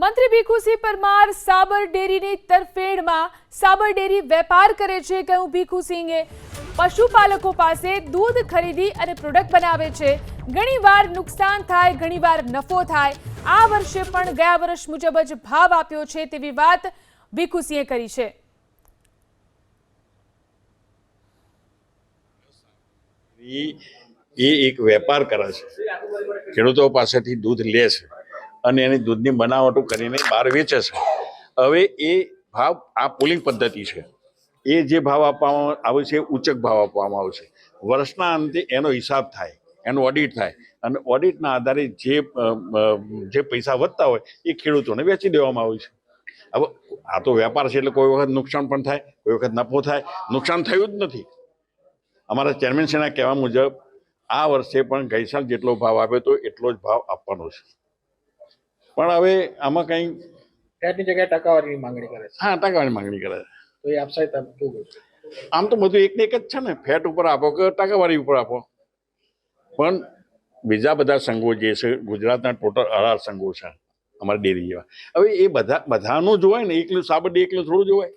મંત્રી ભીખુસિંહ પરમાર સાબર ડેરીની તરફેણમાં સાબર ડેરી વેપાર કરે છે કહ્યું ભીખુસિંહે પશુપાલકો પાસે દૂધ ખરીદી અને પ્રોડક્ટ બનાવે છે. ઘણીવાર નુકસાન થાય, ઘણીવાર નફો થાય. આ વર્ષે પણ ગયા વર્ષ મુજબ જ ભાવ આપ્યો છે તેવી વાત ભીખુસિંહે કરી છે. એ એક વેપાર કરે છે. ખેડૂતો પાસેથી દૂધ લે છે. અને એની દૂધની બનાવટો કરીને બહાર વેચે છે. હવે એ ભાવ આ પુલિંગ પદ્ધતિ છે. એ જે ભાવ આપવામાં આવે છે ઉચક ભાવ આપવામાં આવે છે. વર્ષના અંતે એનો હિસાબ થાય, એનું ઓડિટ થાય અને ઓડિટના આધારે જે જે પૈસા વધતા હોય એ ખેડૂતોને વેચી દેવામાં આવે છે. હવે આ તો વેપાર છે એટલે કોઈ વખત નુકસાન પણ થાય, કોઈ વખત નફો થાય. નુકસાન થયું જ નથી. અમારા ચેરમેન શ્રીના કહેવા મુજબ આ વર્ષે પણ ગઈસાલ જેટલો ભાવ આપ્યો હતો એટલો જ ભાવ આપવાનો છે. પણ હવે આમાં કંઈ ટેટની જગ્યાએ ટકાવારીની માંગણી કરે છે. હા ટકાની માંગણી કરે છે. તો એ આપશે તમે શું? આમ તો બધું એક ને એક જ છે ને. ફેટ ઉપર આપો કે ટકાવારી ઉપર આપો. પણ બીજા બધા સંઘો જે છે ગુજરાતના ટોટલ અઢાર સંઘો છે અમારા ડેરી જેવા. હવે એ બધા બધાનું જોવાય ને એકલું સાબરડી એકલું થોડું જોવાય